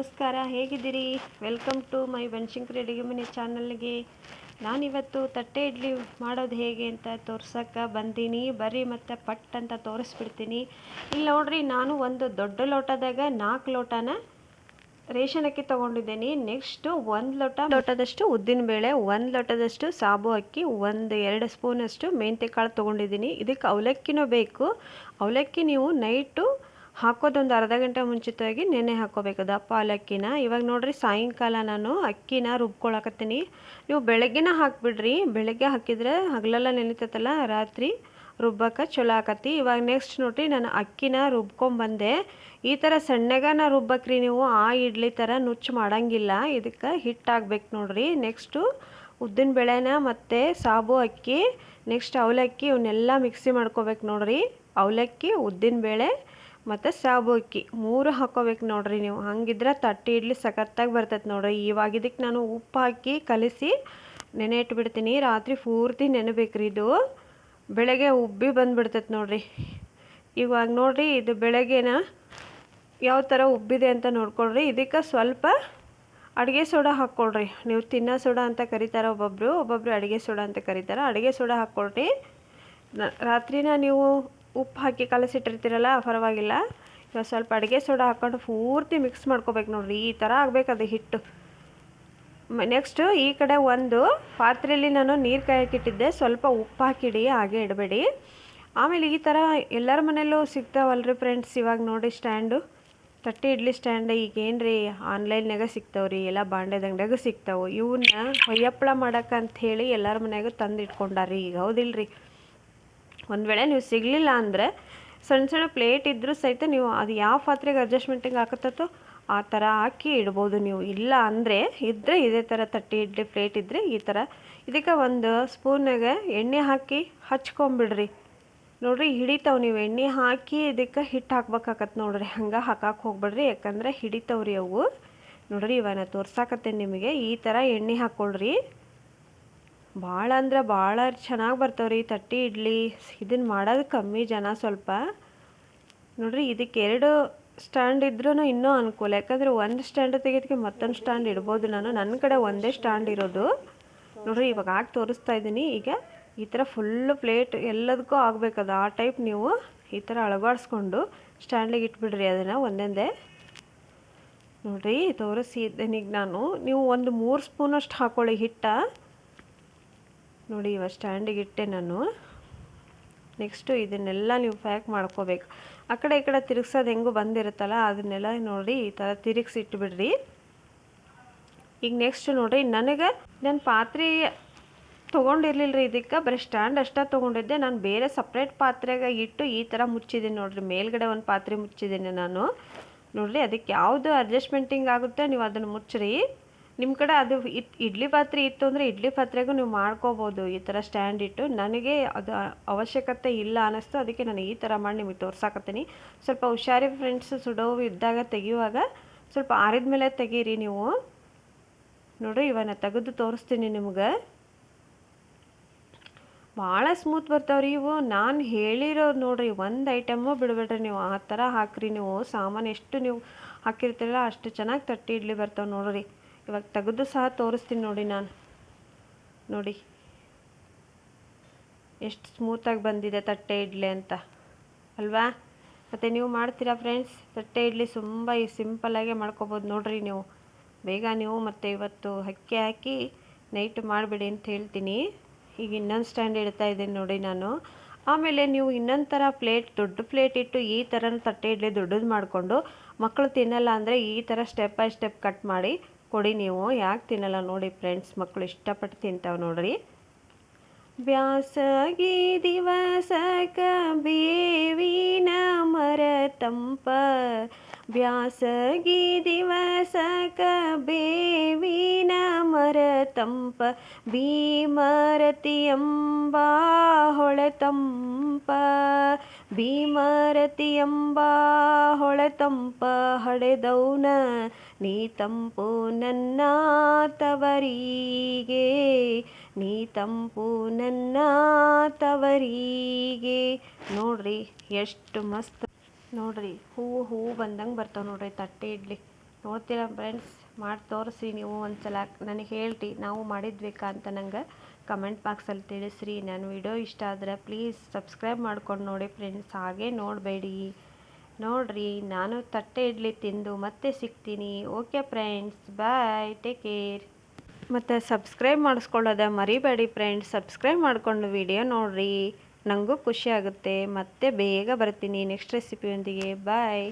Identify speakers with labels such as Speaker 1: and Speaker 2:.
Speaker 1: ನಮಸ್ಕಾರ, ಹೇಗಿದ್ದೀರಿ? Welcome to my Banashankari ಅಡುಗೆ ಮನೆ ಚಾನಲ್ಗೆ ನಾನಿವತ್ತು ತಟ್ಟೆ ಇಡ್ಲಿ ಮಾಡೋದು ಹೇಗೆ ಅಂತ ತೋರ್ಸಕ್ಕೆ ಬಂದೀನಿ. ಬರ್ರಿ ಮತ್ತು ಪಟ್ ಅಂತ ತೋರಿಸ್ಬಿಡ್ತೀನಿ. ಇಲ್ಲಿ ನೋಡ್ರಿ, ನಾನು ಒಂದು ದೊಡ್ಡ ಲೋಟದಾಗ ನಾಲ್ಕು ಲೋಟನ ರೇಷನ್ ಅಕ್ಕಿ ತೊಗೊಂಡಿದ್ದೀನಿ. ನೆಕ್ಸ್ಟು ಒಂದು ಲೋಟ ಲೋಟದಷ್ಟು ಉದ್ದಿನಬೇಳೆ, ಒಂದು ಲೋಟದಷ್ಟು ಸಾಬು ಅಕ್ಕಿ, ಒಂದು ಎರಡು ಸ್ಪೂನಷ್ಟು ಮೆಂತ್ಯ ಕಾಳು ತೊಗೊಂಡಿದ್ದೀನಿ. ಇದಕ್ಕೆ ಅವಲಕ್ಕಿನೂ ಬೇಕು. ಅವಲಕ್ಕಿ ನೀವು ನೈಟು ಹಾಕೋದೊಂದು ಅರ್ಧ ಗಂಟೆ ಮುಂಚಿತವಾಗಿ ನೆನೆ ಹಾಕೋಬೇಕು. ದಪ್ಪ ಅವಲಕ್ಕಿನ ಇವಾಗ ನೋಡಿರಿ ಸಾಯಂಕಾಲ ನಾನು ಅಕ್ಕಿನ ರುಬ್ಕೊಳಕತ್ತೀನಿ. ನೀವು ಬೆಳಗ್ಗೆನ ಹಾಕ್ಬಿಡ್ರಿ. ಬೆಳಗ್ಗೆ ಹಾಕಿದ್ರೆ ಹಗಲೆಲ್ಲ ನೆನೀತೈತಲ್ಲ, ರಾತ್ರಿ ರುಬ್ಬಕ್ಕೆ ಚಲೋ ಆಕತಿ ಇವಾಗ ನೆಕ್ಸ್ಟ್ ನೋಡ್ರಿ ನಾನು ಅಕ್ಕಿನ ರುಬ್ಕೊಂಬಂದೆ. ಈ ಥರ ಸಣ್ಣಗನ ರುಬ್ಬಕ್ರಿ ನೀವು. ಆ ಇಡ್ಲಿ ಥರ ನುಚ್ಚು ಮಾಡೋಂಗಿಲ್ಲ. ಇದಕ್ಕೆ ಹಿಟ್ಟಾಗಬೇಕು ನೋಡ್ರಿ. ನೆಕ್ಸ್ಟು ಉದ್ದಿನ ಬೇಳೆನ ಮತ್ತು ಸಾಬು ಅಕ್ಕಿ ನೆಕ್ಸ್ಟ್ ಅವಲಕ್ಕಿ ಇವನ್ನೆಲ್ಲ ಮಿಕ್ಸಿ ಮಾಡ್ಕೋಬೇಕು ನೋಡ್ರಿ. ಅವಲಕ್ಕಿ, ಉದ್ದಿನ ಬೇಳೆ ಮತ್ತು ಸಾಬು ಅಕ್ಕಿ ಮೂರು ಹಾಕೋಬೇಕು ನೋಡ್ರಿ ನೀವು. ಹಂಗಿದ್ರೆ ತಟ್ಟಿ ಇಡ್ಲಿ ಸಖತ್ತಾಗಿ ಬರ್ತೈತೆ ನೋಡ್ರಿ. ಇವಾಗ ಇದಕ್ಕೆ ನಾನು ಉಪ್ಪು ಹಾಕಿ ಕಲಿಸಿ ನೆನೆ ಇಟ್ಬಿಡ್ತೀನಿ ರಾತ್ರಿ ಪೂರ್ತಿ ನೆನೆಬೇಕ್ರಿ ಇದು. ಬೆಳಗ್ಗೆ ಉಬ್ಬಿ ಬಂದುಬಿಡ್ತೈತೆ ನೋಡ್ರಿ. ಇವಾಗ ನೋಡ್ರಿ ಇದು ಬೆಳಗ್ಗೆನ ಯಾವ ಥರ ಉಬ್ಬಿದೆ ಅಂತ ನೋಡ್ಕೊಳ್ರಿ. ಇದಕ್ಕೆ ಸ್ವಲ್ಪ ಅಡುಗೆ ಸೋಡಾ ಹಾಕ್ಕೊಳ್ರಿ. ನೀವು ತಿನ್ನೋ ಸೋಡಾ ಅಂತ ಕರೀತಾರೆ ಒಬ್ಬೊಬ್ರು ಒಬ್ಬೊಬ್ರು ಅಡುಗೆ ಸೋಡಾ ಅಂತ ಕರೀತಾರೆ. ಅಡುಗೆ ಸೋಡಾ ಹಾಕ್ಕೊಳ್ರಿ. ರಾತ್ರಿನ ನೀವು ಉಪ್ಪು ಹಾಕಿ ಕಲಸಿಟ್ಟಿರ್ತೀರಲ್ಲ, ಪರವಾಗಿಲ್ಲ. ಇವಾಗ ಸ್ವಲ್ಪ ಅಡುಗೆ ಸೋಡಾ ಹಾಕ್ಕೊಂಡು ಪೂರ್ತಿ ಮಿಕ್ಸ್ ಮಾಡ್ಕೋಬೇಕು ನೋಡ್ರಿ, ಈ ಥರ ಆಗಬೇಕು ಅದು ಹಿಟ್ಟು. ನೆಕ್ಸ್ಟು ಈ ಕಡೆ ಒಂದು ಪಾತ್ರೆಯಲ್ಲಿ ನಾನು ನೀರು ಕಾಯಕ್ಕಿಟ್ಟಿದ್ದೆ ಸ್ವಲ್ಪ ಉಪ್ಪು ಹಾಕಿಡಿ, ಹಾಗೆ ಇಡಬೇಡಿ. ಆಮೇಲೆ ಈ ಥರ ಎಲ್ಲರ ಮನೆಯಲ್ಲೂ ಸಿಗ್ತಾವಲ್ರಿ ಫ್ರೆಂಡ್ಸ್ ಇವಾಗ ನೋಡಿ ಸ್ಟ್ಯಾಂಡು ತಟ್ಟಿ ಇಡ್ಲಿ ಸ್ಟ್ಯಾಂಡ್ ಈಗ ಏನು ರೀ ಆನ್ಲೈನ್ಯಾಗ ಸಿಗ್ತಾವ್ರಿ, ಎಲ್ಲ ಬಾಂಡೆದಂಗ್ಡ್ಯಾಗ ಸಿಗ್ತಾವೆ. ಇವನ್ನ ಹೊಯ್ಯಪ್ಪಳ ಮಾಡಕ್ಕೆ ಅಂತ ಹೇಳಿ ಎಲ್ಲರ ಮನೆಯಾಗ ತಂದು ಇಟ್ಕೊಂಡಾರಿ ಈಗ ಹೌದಿಲ್ರಿ. ಒಂದು ವೇಳೆ ನೀವು ಸಿಗಲಿಲ್ಲ ಅಂದರೆ ಸಣ್ಣ ಸಣ್ಣ ಪ್ಲೇಟ್ ಇದ್ದರೂ ಸಹಿತ ನೀವು ಅದು ಯಾವ ಪಾತ್ರೆಗೆ ಅಡ್ಜಸ್ಟ್ಮೆಂಟಿಗೆ ಹಾಕತ್ತೋ ಆ ಥರ ಹಾಕಿ ಇಡ್ಬೋದು ನೀವು. ಇಲ್ಲ ಅಂದರೆ ಇದ್ದರೆ ಇದೇ ಥರ ತಟ್ಟಿ ಇಡ್ಲಿ ಪ್ಲೇಟ್ ಇದ್ದರೆ ಈ ಥರ ಇದಕ್ಕೆ ಒಂದು ಸ್ಪೂನಾಗೆ ಎಣ್ಣೆ ಹಾಕಿ ಹಚ್ಕೊಂಬಿಡ್ರಿ. ನೋಡ್ರಿ ಹಿಡಿತಾವೆ ನೀವು. ಎಣ್ಣೆ ಹಾಕಿ ಇದಕ್ಕೆ ಹಿಟ್ಟು ಹಾಕ್ಬೇಕಾಕತ್ತೆ ನೋಡ್ರಿ. ಹಂಗೆ ಹಾಕಕ್ಕೆ ಹೋಗ್ಬೇಡ್ರಿ. ಯಾಕಂದ್ರೆ ಹಿಡಿತಾವ್ರಿ ಅವು. ನೋಡ್ರಿ ಇವನ್ನ ತೋರ್ಸಾಕತ್ತೇನೆ ನಿಮಗೆ. ಈ ಥರ ಎಣ್ಣೆ ಹಾಕ್ಕೊಳ್ರಿ ಭಾಳ ಅಂದ್ರೆ ಭಾಳ ಚೆನ್ನಾಗಿ ಬರ್ತಾವ್ರಿ ತಟ್ಟಿ ಇಡ್ಲಿ. ಇದನ್ನು ಮಾಡೋದು ಕಮ್ಮಿ ಜನ ಸ್ವಲ್ಪ. ನೋಡ್ರಿ ಇದಕ್ಕೆ ಎರಡು ಸ್ಟ್ಯಾಂಡ್ ಇದ್ರೂ ಇನ್ನೂ ಅನುಕೂಲ. ಯಾಕಂದರೆ ಒಂದು ಸ್ಟ್ಯಾಂಡ್ ತೆಗೆದಕ್ಕೆ ಮತ್ತೊಂದು ಸ್ಟ್ಯಾಂಡ್ ಇಡ್ಬೋದು ನಾನು. ನನ್ನ ಕಡೆ ಒಂದೇ ಸ್ಟ್ಯಾಂಡ್ ಇರೋದು. ನೋಡ್ರಿ ಇವಾಗ ಹಾಕಿ ತೋರಿಸ್ತಾ ಇದ್ದೀನಿ ಈಗ ಈ ಥರ ಫುಲ್ಲು ಪ್ಲೇಟ್ ಎಲ್ಲದಕ್ಕೂ ಆಗಬೇಕದು. ಆ ಟೈಪ್ ನೀವು ಈ ಥರ ಅಳಗಾಡಿಸ್ಕೊಂಡು ಸ್ಟ್ಯಾಂಡಿಗೆ ಇಟ್ಬಿಡ್ರಿ ಅದನ್ನು ಒಂದೊಂದೇ. ನೋಡಿರಿ ಈಗ ನಾನು. ನೀವು ಒಂದು ಮೂರು ಸ್ಪೂನಷ್ಟು ಹಾಕೊಳ್ಳಿ ಹಿಟ್ಟ. ನೋಡಿ, ಇವಾಗ ಸ್ಟ್ಯಾಂಡಿಗೆ ಇಟ್ಟೆ ನಾನು. ನೆಕ್ಸ್ಟು ಇದನ್ನೆಲ್ಲ ನೀವು ಪ್ಯಾಕ್ ಮಾಡ್ಕೋಬೇಕು. ಆ ಕಡೆ ಈ ಕಡೆ ತಿರುಗ್ಸೋದು ಹೆಂಗೂ ಬಂದಿರುತ್ತಲ್ಲ, ಅದನ್ನೆಲ್ಲ ನೋಡಿ, ಈ ಥರ ತಿರುಗಿಸಿ ಇಟ್ಬಿಡ್ರಿ. ಈಗ ನೆಕ್ಸ್ಟ್ ನೋಡಿರಿ, ನನಗೆ ನಾನು ಪಾತ್ರೆ ತೊಗೊಂಡಿರ್ಲಿಲ್ಲ ರೀ ಇದಕ್ಕೆ, ಬರೀ ಸ್ಟ್ಯಾಂಡ್ ಅಷ್ಟೇ ತೊಗೊಂಡಿದ್ದೆ. ನಾನು ಬೇರೆ ಸಪ್ರೇಟ್ ಪಾತ್ರೆಗೆ ಇಟ್ಟು ಈ ಥರ ಮುಚ್ಚಿದ್ದೀನಿ ನೋಡಿರಿ. ಮೇಲ್ಗಡೆ ಒಂದು ಪಾತ್ರೆ ಮುಚ್ಚಿದ್ದೀನಿ ನಾನು. ನೋಡಿರಿ, ಅದಕ್ಕೆ ಯಾವುದು ಅಡ್ಜಸ್ಟ್ಮೆಂಟಿಂಗ್ ಆಗುತ್ತೆ, ನೀವು ಅದನ್ನು ಮುಚ್ಚ್ರಿ. ನಿಮ್ಮ ಕಡೆ ಅದು ಇಡ್ಲಿ ಪಾತ್ರೆ ಇತ್ತು ಅಂದರೆ ಇಡ್ಲಿ ಪಾತ್ರೆಗೂ ನೀವು ಮಾಡ್ಕೋಬೋದು. ಈ ಥರ ಸ್ಟ್ಯಾಂಡ್ ಇಟ್ಟು ನನಗೆ ಅದು ಅವಶ್ಯಕತೆ ಇಲ್ಲ ಅನ್ನಿಸ್ತು. ಅದಕ್ಕೆ ನಾನು ಈ ಥರ ಮಾಡಿ ನಿಮಗೆ ತೋರ್ಸಾಕತ್ತೀನಿ. ಸ್ವಲ್ಪ ಹುಷಾರಿ ಫ್ರೆಂಡ್ಸ್ ಸುಡೋವು ಇದ್ದಾಗ ತೆಗಿಯುವಾಗ ಸ್ವಲ್ಪ ಆರಿದ ಮೇಲೆ ತೆಗೀರಿ ನೀವು. ನೋಡಿರಿ ಇವನ್ನ ತೆಗೆದು ತೋರಿಸ್ತೀನಿ ನಿಮ್ಗೆ. ಭಾಳ ಸ್ಮೂತ್ ಬರ್ತಾವ್ರಿ ಇವು. ನಾನು ಹೇಳಿರೋ ನೋಡ್ರಿ ಒಂದು ಐಟಮು ಬಿಡಬೇಡ್ರಿ ನೀವು. ಆ ಥರ ಹಾಕ್ರಿ ನೀವು. ಸಾಮಾನು ಎಷ್ಟು ನೀವು ಹಾಕಿರ್ತೀರಲ್ಲ ಅಷ್ಟು ಚೆನ್ನಾಗಿ ತಟ್ಟಿ ಇಡ್ಲಿ ಬರ್ತಾವೆ ನೋಡ್ರಿ. ಇವಾಗ ತೆಗೆದು ಸಹ ತೋರಿಸ್ತೀನಿ ನೋಡಿ ನಾನು. ನೋಡಿ. ಎಷ್ಟು ಸ್ಮೂತಾಗಿ ಬಂದಿದೆ ತಟ್ಟೆ ಇಡ್ಲಿ ಅಂತ. ಅಲ್ವಾ? ಮತ್ತು ನೀವು ಮಾಡ್ತೀರಾ ಫ್ರೆಂಡ್ಸ್ ತಟ್ಟೆ ಇಡ್ಲಿ ತುಂಬ ಈ ಸಿಂಪಲ್ಲಾಗೆ ಮಾಡ್ಕೊಬೋದು ನೋಡ್ರಿ ನೀವು. ಬೇಗ ನೀವು ಮತ್ತು ಇವತ್ತು ಅಕ್ಕಿ ಹಾಕಿ ನೈಟ್ ಮಾಡಿಬಿಡಿ ಅಂತ ಹೇಳ್ತೀನಿ. ಈಗ ಇನ್ನೊಂದು ಸ್ಟ್ಯಾಂಡ್ ಇಡ್ತಾ ಇದ್ದೀನಿ ನೋಡಿ ನಾನು. ಆಮೇಲೆ ನೀವು ಇನ್ನೊಂದು ಥರ ಪ್ಲೇಟ್ ದೊಡ್ಡ ಪ್ಲೇಟ್ ಇಟ್ಟು ಈ ಥರ ತಟ್ಟೆ ಇಡ್ಲಿ ದೊಡ್ಡದು ಮಾಡಿಕೊಂಡು ಮಕ್ಕಳು ತಿನ್ನಲ್ಲ ಅಂದರೆ ಈ ಥರ ಸ್ಟೆಪ್ ಬೈ ಸ್ಟೆಪ್ ಕಟ್ ಮಾಡಿ ಕೊಡಿ ನೀವು. ಯಾಕೆ ತಿನ್ನಲ್ಲ ನೋಡಿ ಫ್ರೆಂಡ್ಸ್ ಮಕ್ಕಳು ಇಷ್ಟಪಟ್ಟು ತಿಂತಾವೆ ನೋಡ್ರಿ. ಬ್ಯಾಸಗಿ ದಿವಸಕ ಬೇವಿನ ತಂಪ ಬ್ಯಾಸಗಿ ದಿವಸಕ ಬೇವಿನ ಮರ ತಂಪ ಭೀಮರತಿ ಎಂಬ ಹೊಳೆತಂಪ ಭೀಮರತಿ ಎಂಬ ಹೊಳೆತಂಪ ಹಡೆದೌನ, ನೀ ತಂಪು ನನ್ನ ತವರಿಗೆ, ನೀ ತಂಪು ನನ್ನ ತವರಿಗೆ. ನೋಡ್ರಿ, ಎಷ್ಟು ಮಸ್ತ್ ನೋಡ್ರಿ ಹೂವು ಹೂವು ಬಂದಂಗೆ ಬರ್ತಾವೆ ನೋಡ್ರಿ ತಟ್ಟೆ ಇಡ್ಲಿ. ನೋಡ್ತೀರಾ ಫ್ರೆಂಡ್ಸ್ ಮಾಡಿ ತೋರಿಸ್ರಿ ನೀವು ಒಂದ್ಸಲ. ನನಗೆ ಹೇಳ್ರಿ, ನಾವು ಮಾಡಿದ್ಬೇಕಾ ಅಂತ ನಂಗೆ ಕಮೆಂಟ್ ಬಾಕ್ಸಲ್ಲಿ ತಿಳಿಸ್ರಿ. ನಾನು ವಿಡಿಯೋ ಇಷ್ಟ ಆದರೆ ಪ್ಲೀಸ್ ಸಬ್ಸ್ಕ್ರೈಬ್ ಮಾಡ್ಕೊಂಡು ನೋಡಿ ಫ್ರೆಂಡ್ಸ್ ಹಾಗೆ ನೋಡಬೇಡಿ. ನೋಡ್ರಿ, ನಾನು ತಟ್ಟೆ ಇಡ್ಲಿ ತಿಂದು ಮತ್ತೆ ಸಿಗ್ತೀನಿ. Okay friends bye take care ಮತ್ತು ಸಬ್ಸ್ಕ್ರೈಬ್ ಮಾಡಿಸ್ಕೊಳ್ಳೋದ ಮರಿಬೇಡಿ ಫ್ರೆಂಡ್ಸ್ ಸಬ್ಸ್ಕ್ರೈಬ್ ಮಾಡಿಕೊಂಡು ವಿಡಿಯೋ ನೋಡಿರಿ. ನನಗೂ ಖುಷಿ ಆಗುತ್ತೆ. ಮತ್ತೆ ಬೇಗ ಬರ್ತೀನಿ ನೆಕ್ಸ್ಟ್ ರೆಸಿಪಿಯೊಂದಿಗೆ ಬಾಯ್